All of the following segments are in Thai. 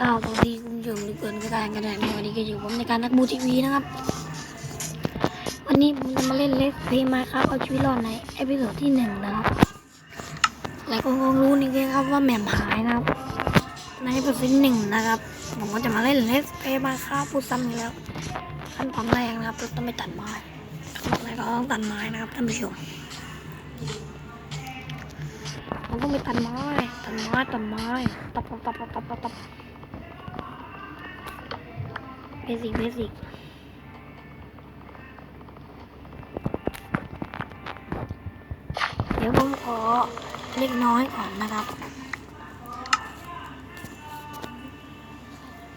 ก้าวสวัสดีคุณผู้ชมทุกคนก็ได้กันได้ในวันนี้ก็อยู่ผมในการนักบูทีวีนะครับ วันนี้ผมจะมาเล่นเลสเพย์มาครับเอาชีวิตรอดในเอพิโซดที่หนึ่งนะครับหลายคนคงรู้นี่ครับว่าแหม่มหายนะครับ ในเอพิโซดที่หนึ่งนะครับ ผมก็จะมาเล่นเลสเพย์มาครับพูดซ้ำอีกแล้วขั้นตอนแรกนะครับต้องไปตัดไม้ขั้นตอนแรกก็ต้องตัดไม้นะครับท่านผู้ชมผมต้องไปตัดไม้ตัดไม้ตัดไม้ตับตับตับตับตับตับตับ เบสิกเบสิกเดี๋ยวผมขอเล็กน้อยก่อนนะครับ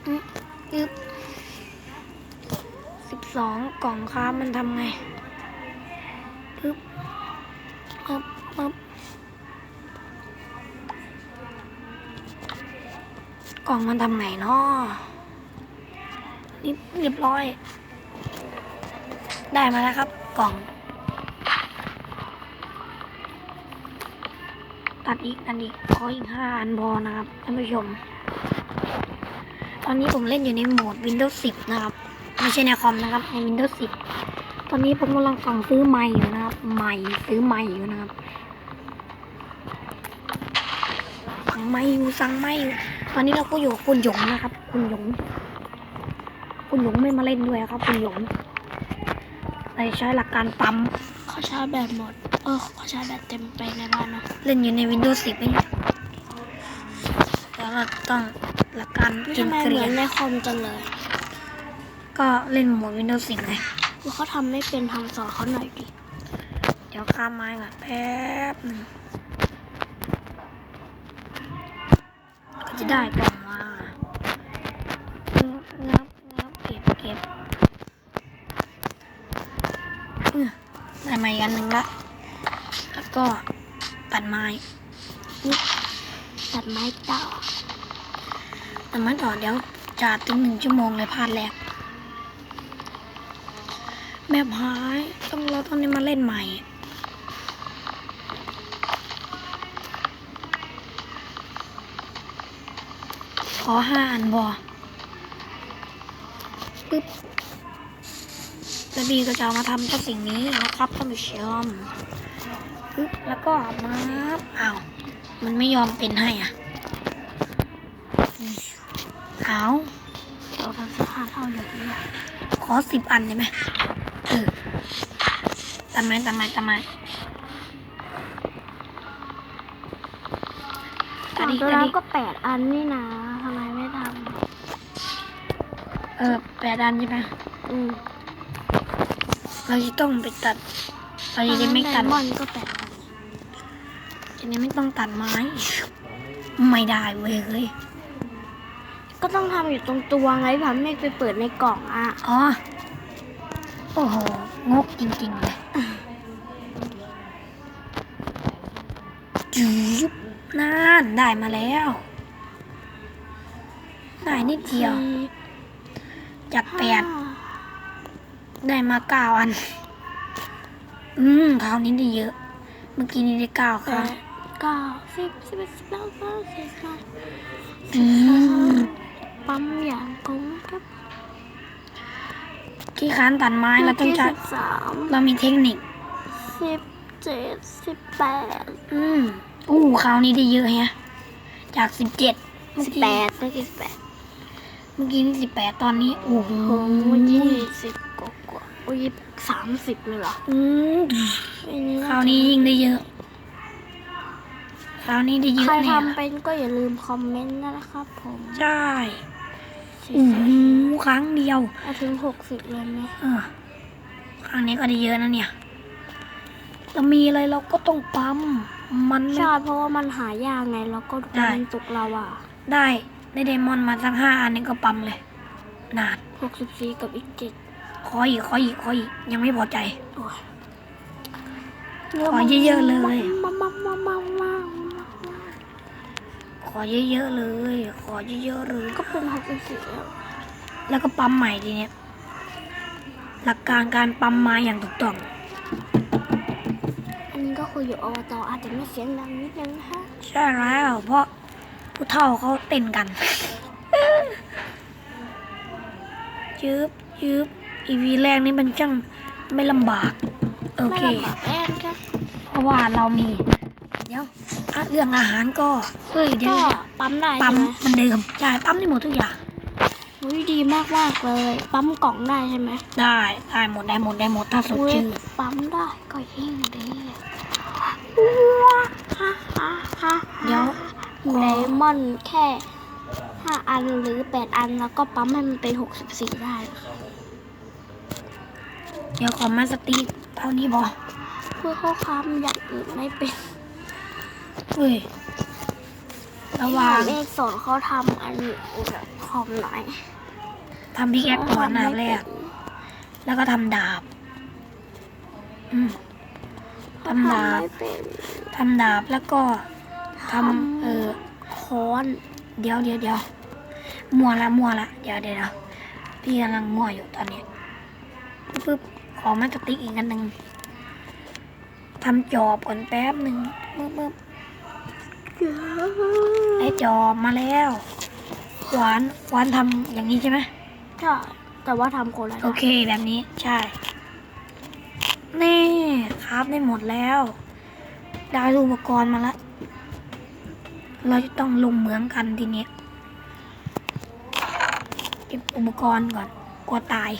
อืมอึบสิบสองกล่องครับมันทำไงอึบอึบอึบกล่องมันทำไงเนาะ นี่เรียบร้อย ได้มาแล้วครับ กล่อง ตัดอีกอันอีกขออีกห้าอันพอนะครับท่านผู้ชม ตอนนี้ผมเล่นอยู่ในโหมด Windows 10 นะครับ ไม่ใช่ในคอมนะครับ ใน Windows 10 ตอนนี้ผมกำลังสั่งซื้อไม้อยู่นะครับไม้ซื้อไม้อยู่นะครับสั่งไม้อยู่สั่งไม้อยู่ตอนนี้เราก็อยู่คุณหยงนะครับ คุณหยง คุณหยงไม่มาเล่นด้วยครับ คุณหยงเราใช้หลักการปั๊มเขาชาร์จแบตหมด เออเขาชาร์จแบตเต็มไปในบ้านเนาะเล่นอยู่ใน Windows 10นี่แล้วเราต้องหลักการไม่กินทำไมเกเหลีมืยอนนในคอมจังเลย ก็เล่นโหมด Windows 10ไงว่าเขาทำไม่เป็นทำสอนเขาหน่อยดิ เดี๋ยวข้ามไม้ก่อนแป๊บหนึ่งก็จะได้กล่องมางับงับเก็บเก็บอื้อได้มาอีกอันหนึ่งละ แล้วก็ตัดไม้ ตัดไม้ต่อตัดไม้ต่อเดี๋ยวจะถึงหนึ่งชั่วโมงเลยพลาดแรกแบบหายต้องเราต้องนี้มาเล่นใหม่ขอห้าอันบอ ปึ๊บแล้วบีก็จะเอามาทำเจ้าสิ่งนี้นะครับท่านผู้ชมปึ๊บแล้วก็มาอ้าวมันไม่ยอมเป็นให้อะเอาเราทำสภาพเท่าอย่างนี้ขอสิบอันได้ไหมเออตัดไม้ตัดไม้ตัดไม้ตัดอีกตัวตัดเราอีกก็แปดอันนี่นะทำไมไม่ท เออแปดอันใช่ไหมำอืมเราจะต้องไปตัดเราจะได้ไม่ตัดบอลก็แปดอันจะได้ไม่ต้องตัดไม้ ไม่ได้เว้ยเฮ้ยก็ต้องทำอยู่ตรงตัวไงพันไม่ไปเปิดในกล่องอะอ๋อโอ้โหงกจริงๆเลยจุ๊บนั่นได้มาแล้ว ได้นิดเดียว จากแปดห้าได้มาเก้าอัน อืมคราวนี้ได้เยอะ เมื่อกี้นี้ได้เก้าคแปรั้งดเก้าสิบสิบเอ็ดสิบสองสิบสามสิบสี่อืมปั๊มอย่างกงครับที่ค้านตัดไม้เราต้องใช้สิบสามเรามีเทคนิคสิบเจ็ดสิบแปดอืมอู้คราวนี้ได้เยอะแฮะจากสิบเจ็ดสิบแปดได้กี่สิบแปด เมื่อกี้นี่สิบแปดตอนนี้ โอ้โหโอ้ยี่สิบกว่ากว่าโอ้ยสามสิบเลยเหรอ อืมอันนี้คราวนี้ยิ่งได้เยอะคราวนี้ได้เยอะใครเนี่ยทำเป็นก็อย่าลืมคอมเมนต์นะครับ ผม ใช่โอ้โหครั้งเดียวเอาถึงหกสิบเลยไหมเออครั้งนี้ก็ได้เยอะนะเนี่ยเรามีอะไรเราก็ต้องปั๊ม มันไม่ใช่เพราะว่ามันหายากไง แล้วก็ได้มันตกเราอะ ได้ ได้เดมอนมาสักห้าอันนี้ก็ปั๊มเลยนานหกสิบสี่กับอีกเจ็ดขออีกขออีกขออีกยังไม่พอใจโอ้ยขอเยอะๆเลยมามามามามาขอเยอะๆเลย ขอเยอะๆเลยก็เป็นหกสิบสี่แล้วแล้วก็ปั๊มใหม่ทีเนี้ยหลักการการปั๊มไม้อย่างถูกต้อง อันนี้ก็คืออยู่อบตอาจจะไม่เสียงดังนิดนึงนะคะใช่แล้วเพราะ ผู้เฒ่าเขาเต้นกันเออยืบยืบอีวีแรกนี่มันช่างไม่ลำบาก โอไม่เคลำบากแอนครับเพราะว่าเรามี เดี๋ยวอะเรื่องอาหารก็เฮ้ยเดี๋ยก็วปั๊มได้ปั๊ใช่มไหมมันเดิมใช่ปั๊มได้หมดทุกอย่างอุ้ยดีมากมากๆเลย ปั๊มกล่องได้ใช่ไหมได้ได้หมดได้หมดได้หมดถ้าสดอุ้ยชื่นปั๊มได้ก็ยิ่งดีเดี๋ยว เลมอนแค่ห้าอันหรือแปดอันแล้วก็ปั๊มให้มันเป็นหกสิบสี่ได้นะคะเดี๋ยวขอมาสตีเท่านี้พอเพื่อข้อความอย่างอื่นไม่เป็นเฮ้ยระหว่างเมฆสอนเขาทำอันอื่นแบบคอมหน่อยทำพิกแอคก่อนนะแรก แล้วก็ทำดาบอืมทำทำดาบไม่เป็นทำดาบแล้วก็ ทำเออค้อน เดี๋ยวเดี๋ยวเดี๋ยวมัวละมัวละเดี๋ยวเดี๋ยวเดี๋ยวพี่กำลังมัวอยู่ตอนนี้ปึ๊บขอมาสติ๊กอีกอันหนึ่งทำจอบก่อนแป๊บหนึ่งปึ๊บปึ๊บได้จอบมาแล้วหวานหวานทำอย่างนี้ใช่ไหมใช่แต่ว่าทำคนละโอเคแบบนี้ใช่นี่ครับได้หมดแล้ว ได้อุปกรณ์มาแล้ว เราจะต้องลงเหมืองกันทีนี้เก็บอุปกรณ์ก่อนกลัวตาย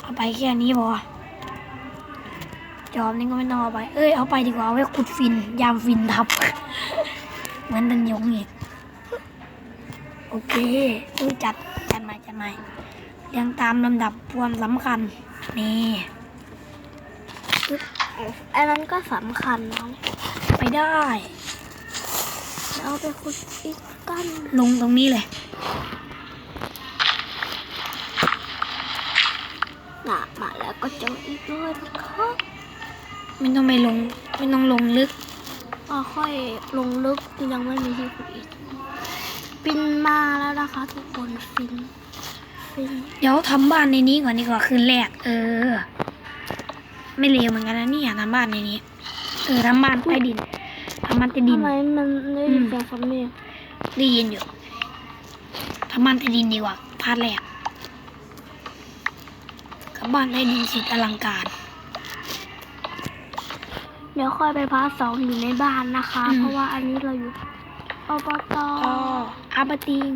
เอาไปแค่นี้พอจอบนี่ก็ไม่ต้องเอาไป เอ้ยเอาไปดีกว่าเอาไว้ขุดฟิน ยามฟินทับ เหมือนตันยงอีก โอเคต้องจัดจัดใหม่จัดใหม่เรียงตามลำดับความสำคัญ นี่อันนั้นก็สำคัญนะไปได้ เอาไปขุดอีกกันลงตรงนี้เลยหนามาแล้วก็เจออีกเลยนะครับไม่ต้องไปลงไม่ต้องลงลึกก็ค่อยลงลึกยังไม่มีที่ขุดอีกฟินมาแล้วนะคะทุกคนฟินฟินเดี๋ยวทำบ้านในนี้ก่อนดีกว่าคืนแรก เออ ไม่เลวเหมือนกันนะเนี่ยทำบ้านในนี้ เออทำบ้านใต้ดิน ทำบ้านใต้ดินทำไมมันได้ยินเสียงสำเนียงได้ยินอยู่ทำบ้านใต้ดินดีกว่าพาร์ทแรกกับบ้านใต้ดินสุดอลังการ เดี๋ยวค่อยไปพาร์ทสองอยู่ในบ้านนะคะอืมเพราะว่าอันนี้เราอยู่อบตก็อาบะติง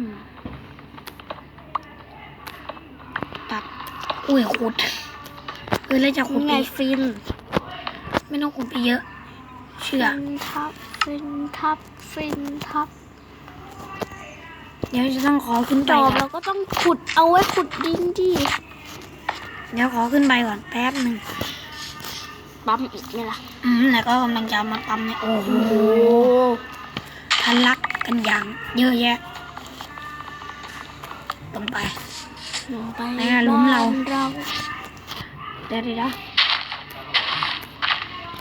ตัดอุ้ยขุดเออแล้วจะขุดนี่ไปไงฟิน ไม่ต้องขุดไปเยอะ เชื่อฟินทับฟินทับฟินทับ เดี๋ยวจะต้องขอขึ้นจไปอบก่อเรานก็ต้องขุดเอาไว้ขุดดินดิเดี๋ยวขอขึ้นไปก่อนแป๊บหนึ่งปั๊มอีกไหมล่ะอืมแล้วก็กำลังจะเอามาตำเนี่ยโอ้โหทะลักกันอย่างเยอะแยะลงไป ลงไปแม่หลุมเรา บ้นเราเดี๋ยวเดี๋ยวเดี๋ยว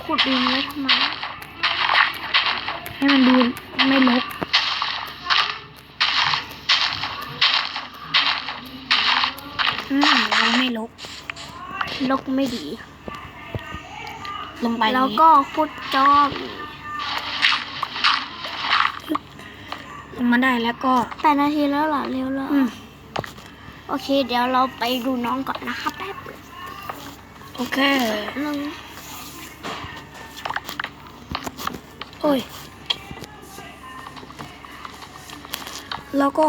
ขุดดินไว้ทำไม ให้มันดูไม่ลกอืมเราไม่ลกลกไม่ดี ลงไปแล้วนี้ก็ขุดจอบลงมาได้แล้วก็แปดนาทีแล้วเหรอเร็วแล้วอืมโอเค เดี๋ยวเราไปดูน้องก่อนนะคะแป๊บโอเคหนึ่งโอ้ย แล้วก็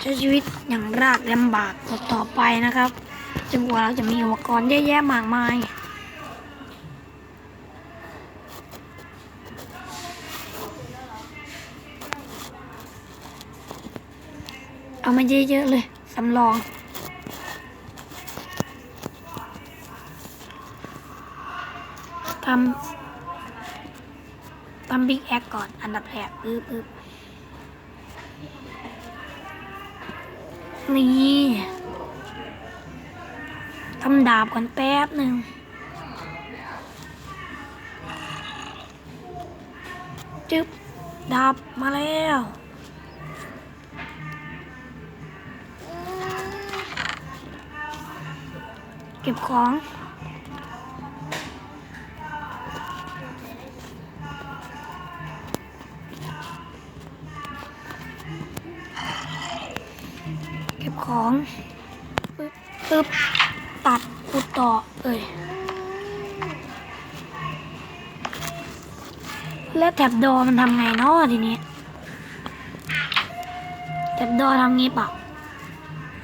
ใช้ชีวิตอย่างรากลำบากต่อไปนะครับจนกว่าเราจะมีอุปกรณ์เยอะแยะมากมายเอามาเยอะๆเลยสำรอง ทำทำบิ๊กแอคก่อนอันดับแรกปึ๊บปึ๊บ นี่ทำดาบก่อนแป๊บหนึ่งจึ๊บดาบมาแล้วเก็บของ ของปึ๊บปึ๊บตัดปุดต่อเอ้ยแล้วแท็บดอมันทำไงเนาะทีนี้แท็บดอทำงี้เปล่า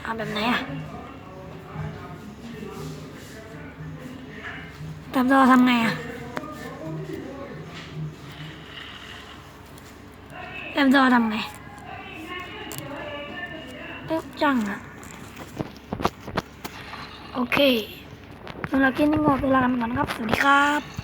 เอาแบบไหนอะแท็บดอทำไงอะแท็บดอทำไง จังอะโอเคสำหรับคลิปนี้หมดเวลากันก่อนนะครับ สวัสดีครับ